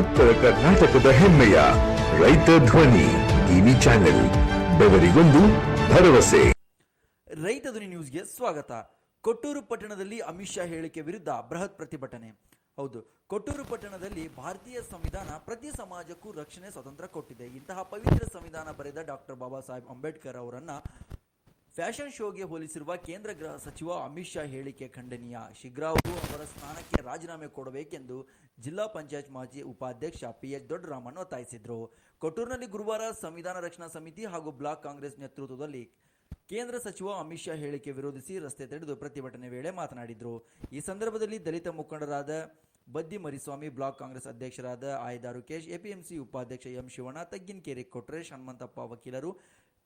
ಉತ್ತರ ಕರ್ನಾಟಕದ ಹೆಮ್ಮೆಯ ರೈತ ಧ್ವನಿ ಟಿವಿ ಚಾನೆಲ್, ಬೆವರಿಗೊಂದು ಭರವಸೆ. ರೈತ ಧ್ವನಿ ನ್ಯೂಸ್ಗೆ ಸ್ವಾಗತ. ಕೊಟ್ಟೂರು ಪಟ್ಟಣದಲ್ಲಿ ಅಮಿತ್ ಶಾ ಹೇಳಿಕೆ ವಿರುದ್ಧ ಬೃಹತ್ ಪ್ರತಿಭಟನೆ. ಹೌದು, ಕೊಟ್ಟೂರು ಪಟ್ಟಣದಲ್ಲಿ ಭಾರತೀಯ ಸಂವಿಧಾನ ಪ್ರತಿ ಸಮಾಜಕ್ಕೂ ರಕ್ಷಣೆ ಸ್ವತಂತ್ರ ಕೊಟ್ಟಿದೆ. ಇಂತಹ ಪವಿತ್ರ ಸಂವಿಧಾನ ಬರೆದ ಡಾಕ್ಟರ್ ಬಾಬಾ ಸಾಹೇಬ್ ಅಂಬೇಡ್ಕರ್ ಅವರನ್ನ ಫ್ಯಾಷನ್ ಶೋಗೆ ಹೋಲಿಸಿರುವ ಕೇಂದ್ರ ಗೃಹ ಸಚಿವ ಅಮಿತ್ ಶಾ ಹೇಳಿಕೆ ಖಂಡನೀಯ. ಶೀಘ್ರ ಅವರು ಸ್ಥಾನಕ್ಕೆ ರಾಜೀನಾಮೆ ಕೊಡಬೇಕೆಂದು ಜಿಲ್ಲಾ ಪಂಚಾಯತ್ ಮಾಜಿ ಉಪಾಧ್ಯಕ್ಷ ಪಿ ಎಚ್ ದೊಡ್ಡರಾಮನ್ ಒತ್ತಾಯಿಸಿದರು. ಕೊಟ್ಟೂರಿನಲ್ಲಿ ಗುರುವಾರ ಸಂವಿಧಾನ ರಕ್ಷಣಾ ಸಮಿತಿ ಹಾಗೂ ಬ್ಲಾಕ್ ಕಾಂಗ್ರೆಸ್ ನೇತೃತ್ವದಲ್ಲಿ ಕೇಂದ್ರ ಸಚಿವ ಅಮಿತ್ ಶಾ ಹೇಳಿಕೆ ವಿರೋಧಿಸಿ ರಸ್ತೆ ತಡೆದು ಪ್ರತಿಭಟನೆ ವೇಳೆ ಮಾತನಾಡಿದರು. ಈ ಸಂದರ್ಭದಲ್ಲಿ ದಲಿತ ಮುಖಂಡರಾದ ಬದ್ದಿ ಮರಿಸ್ವಾಮಿ, ಬ್ಲಾಕ್ ಕಾಂಗ್ರೆಸ್ ಅಧ್ಯಕ್ಷರಾದ ಆಯ್ದ ರುಕೇಶ್, ಎಪಿಎಂಸಿ ಉಪಾಧ್ಯಕ್ಷ ಎಂ ಶಿವಣ್ಣ, ತಗ್ಗಿನಕೆರೆ ಕೊಟ್ರೇಶ್, ಹನುಮಂತಪ್ಪ ವಕೀಲರು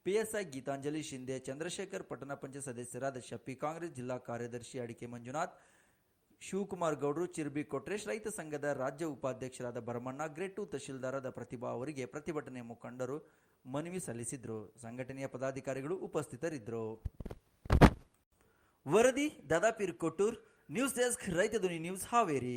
ಪಿಎಸ್ಐ ಗೀತಾಂಜಲಿ ಶಿಂದೆ ಚಂದ್ರಶೇಖರ್ ಪಟ್ಟಣ ಪಂಚಾಯತ್ ಸದಸ್ಯರಾದ ಶಪ್ಪಿ ಕಾಂಗ್ರೆಸ್ ಜಿಲ್ಲಾ ಕಾರ್ಯದರ್ಶಿ ಅಡಿಕೆ ಮಂಜುನಾಥ್, ಶಿವಕುಮಾರ್ ಗೌಡ್ರು, ಚಿರ್ಬಿ ಕೊಟ್ರೇಶ್, ರೈತ ಸಂಘದ ರಾಜ್ಯ ಉಪಾಧ್ಯಕ್ಷರಾದ ಭರಮಣ್ಣ, ಗ್ರೇಟ್ ಟು ತಹಶೀಲ್ದಾರಾದ ಪ್ರತಿಭಾ ಅವರಿಗೆ ಪ್ರತಿಭಟನೆ ಮುಖಂಡರು ಮನವಿ ಸಲ್ಲಿಸಿದ್ರು. ಸಂಘಟನೆಯ ಪದಾಧಿಕಾರಿಗಳು ಉಪಸ್ಥಿತರಿದ್ದರು. ವರದಿ, ದಾದಾಪೀರ್ ಕೊಟ್ಟೂರ್, ನ್ಯೂಸ್ ಡೆಸ್ಕ್, ರೈತ ಧ್ವನಿ ನ್ಯೂಸ್ ಹಾವೇರಿ.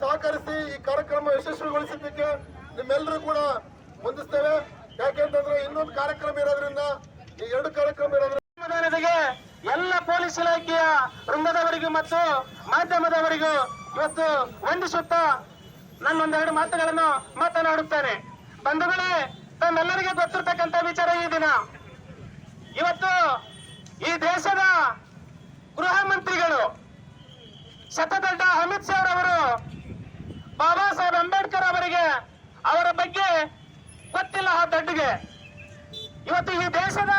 ಸಹಕರಿಸಿ ಈ ಕಾರ್ಯಕ್ರಮ ಯಶಸ್ವಿಗೊಳಿಸಿದ್ದಕ್ಕೆ ನಿಮ್ಮೆಲ್ಲರೂ ಕೂಡ ವಂದಿಸ್ತೇವೆ. ಯಾಕೆಂತಂದ್ರೆ ಇನ್ನೊಂದು ಕಾರ್ಯಕ್ರಮ ಇರೋದ್ರಿಂದ, ಈ ಎರಡು ಕಾರ್ಯಕ್ರಮ ಇರೋದ್ರಿಂದ ಎಲ್ಲ ಪೊಲೀಸ್ ಇಲಾಖೆಯ ವೃಂದದವರಿಗೂ ಮತ್ತು ಮಾಧ್ಯಮದವರಿಗೂ ಇವತ್ತು ವಂದಿಸುತ್ತಾ ನನ್ನ ಒಂದೆರಡು ಮಾತುಗಳನ್ನು ಮಾತನಾಡುತ್ತೇನೆ. ಬಂಧುಗಳೇ, ತಮ್ಮೆಲ್ಲರಿಗೆ ಗೊತ್ತಿರತಕ್ಕಂತ ವಿಚಾರ ಈ ದಿನ. ಇವತ್ತು ಈ ದೇಶದ ಗೃಹ ಮಂತ್ರಿಗಳು ಶತದಡ್ಡ ಅಮಿತ್ ಶಾ ಅವರು ಬಾಬಾ ಸಾಹೇಬ್ ಅಂಬೇಡ್ಕರ್ ಅವರಿಗೆ ಅವರ ಬಗ್ಗೆ ಗೊತ್ತಿಲ್ಲ ಆ ದಡ್ಡಿಗೆ. ಇವತ್ತು ಈ ದೇಶದ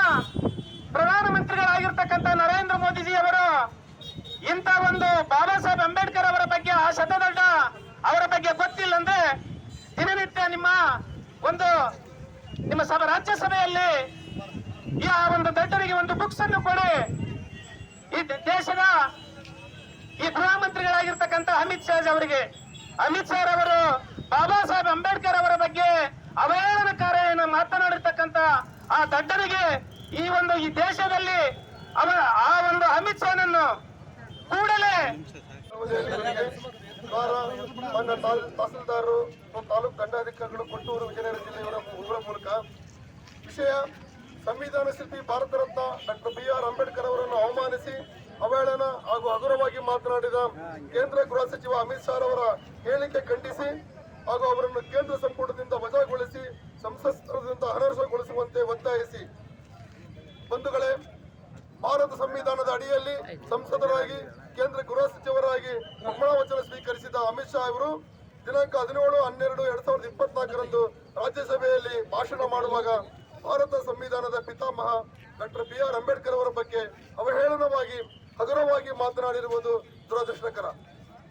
ಪ್ರಧಾನಮಂತ್ರಿಗಳಾಗಿರ್ತಕ್ಕಂಥ ನರೇಂದ್ರ ಮೋದಿಜಿ ಅವರು ಇಂಥ ಒಂದು ಬಾಬಾ ಸಾಹೇಬ್ ಅಂಬೇಡ್ಕರ್ ಅವರ ಬಗ್ಗೆ ಆ ಶತದಡ್ಡ ಅವರ ಬಗ್ಗೆ ಗೊತ್ತಿಲ್ಲ ಅಂದ್ರೆ ದಿನನಿತ್ಯ ನಿಮ್ಮ ಒಂದು ನಿಮ್ಮ ಸಭೆ ರಾಜ್ಯಸಭೆಯಲ್ಲಿ ಈ ಆ ಒಂದು ದಡ್ಡರಿಗೆ ಒಂದು ಬುಕ್ಸ್ ಅನ್ನು ಕೊಡಿ. ಈ ದೇಶದ ಈ ಗೃಹ ಮಂತ್ರಿಗಳಾಗಿರ್ತಕ್ಕಂಥ ಅಮಿತ್ ಶಾ ಅವರಿಗೆ. ಅಮಿತ್ ಶಾ ಅವರು, ಬಾಬಾ ಸಾಹೇಬ್ ಅಂಬೇಡ್ಕರ್ ಅವರ ಬಗ್ಗೆ ಅವಹೇಳನಕಾರಿಯನ್ನು ಮಾತನಾಡಿರ್ತಕ್ಕಂತ ಆ ದಡ್ಡನಿಗೆ ಈ ಒಂದು ಈ ದೇಶದಲ್ಲಿ ಅವ ಆ ಒಂದು ಅಮಿತ್ ಶಾನನ್ನು ಕೂಡಲೇ ತಹಸೀಲ್ದಾರರು ತಾಲೂಕು ದಂಡಾಧಿಕಾರಿಗಳು ಕೊಟ್ಟೂರು ವಿಜಯನಗರ ಜಿಲ್ಲೆಯವರ ಇವರ ಮೂಲಕ ವಿಷಯ ಸಂವಿಧಾನ ಸ್ಥಿತಿ Bharat Ratna doctor B R Ambedkar ಅವರನ್ನು ಅವಮಾನಿಸಿ ಅವಹೇಳನ ಹಾಗೂ ಹಗುರವಾಗಿ ಮಾತನಾಡಿದ ಕೇಂದ್ರ ಗೃಹ ಸಚಿವ ಅಮಿತ್ ಶಾ ಅವರ ಹೇಳಿಕೆ ಖಂಡಿಸಿ ಹಾಗೂ ಅವರನ್ನು ಕೇಂದ್ರ ಸಂಪುಟದಿಂದ ವಜಾಗೊಳಿಸಿ ಸಂಸತ್ದಿಂದ ಅನರ್ಹಗೊಳಿಸುವಂತೆ ಒತ್ತಾಯಿಸಿ. ಬಂಧುಗಳೇ, ಭಾರತ ಸಂವಿಧಾನದ ಅಡಿಯಲ್ಲಿ ಸಂಸದರಾಗಿ, ಕೇಂದ್ರ ಗೃಹ ಸಚಿವರಾಗಿ ಪ್ರಮಾಣ ವಚನ ಸ್ವೀಕರಿಸಿದ ಅಮಿತ್ ಶಾ ಅವರು ದಿನಾಂಕ ಹದಿನೇಳು, ಹನ್ನೆರಡು, ಎರಡ್ ಸಾವಿರದ ಇಪ್ಪತ್ನಾಲ್ಕರಂದು ರಾಜ್ಯಸಭೆಯಲ್ಲಿ ಭಾಷಣ ಮಾಡುವಾಗ ಭಾರತ ಸಂವಿಧಾನದ ಪಿತಾಮಹ ಡಾಕ್ಟರ್ ಬಿ ಆರ್ ಅಂಬೇಡ್ಕರ್ ಅವರ ಬಗ್ಗೆ ಅವಹೇಳನವಾಗಿ ಹಗುರವಾಗಿ ಮಾತನಾಡಿರುವುದು ದುರದೃಷ್ಟಕರ.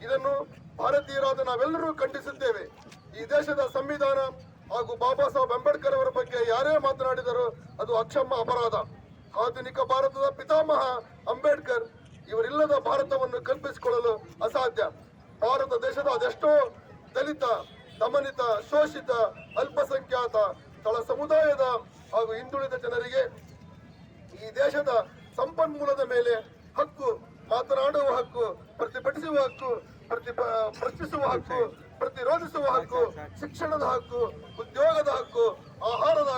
ಇದನ್ನು ಭಾರತೀಯರಾದ ನಾವೆಲ್ಲರೂ ಖಂಡಿಸುತ್ತೇವೆ. ಈ ದೇಶದ ಸಂವಿಧಾನ ಹಾಗೂ ಬಾಬಾ ಸಾಹೇಬ್ ಅಂಬೇಡ್ಕರ್ ಅವರ ಬಗ್ಗೆ ಯಾರೇ ಮಾತನಾಡಿದರೂ ಅದು ಅಕ್ಷಮ್ಮ ಅಪರಾಧ. ಆಧುನಿಕ ಭಾರತದ ಪಿತಾಮಹ ಅಂಬೇಡ್ಕರ್ ಇವರಿಲ್ಲದ ಭಾರತವನ್ನು ಕಲ್ಪಿಸಿಕೊಳ್ಳಲು ಅಸಾಧ್ಯ. ಭಾರತ ದೇಶದ ಅದೆಷ್ಟೋ ದಲಿತ, ದಮನಿತ, ಶೋಷಿತ, ಅಲ್ಪಸಂಖ್ಯಾತ ತಳ ಸಮುದಾಯದ ಹಾಗೂ ಹಿಂದುಳಿದ ಜನರಿಗೆ ಈ ದೇಶದ ಸಂಪನ್ಮೂಲದ ಮೇಲೆ ಹಕ್ಕು ಮಾತನಾಡುವ ಹಕ್ಕು ಪ್ರತಿಭಟಿಸುವ ಹಕ್ಕು ಪ್ರತಿ ಪ್ರಶ್ನಿಸುವ ಹಕ್ಕು ಪ್ರತಿರೋಧಿಸುವ ಹಕ್ಕು ಶಿಕ್ಷಣದ ಹಕ್ಕು ಉದ್ಯೋಗದ ಹಕ್ಕು ಆಹಾರದ ಹಕ್ಕು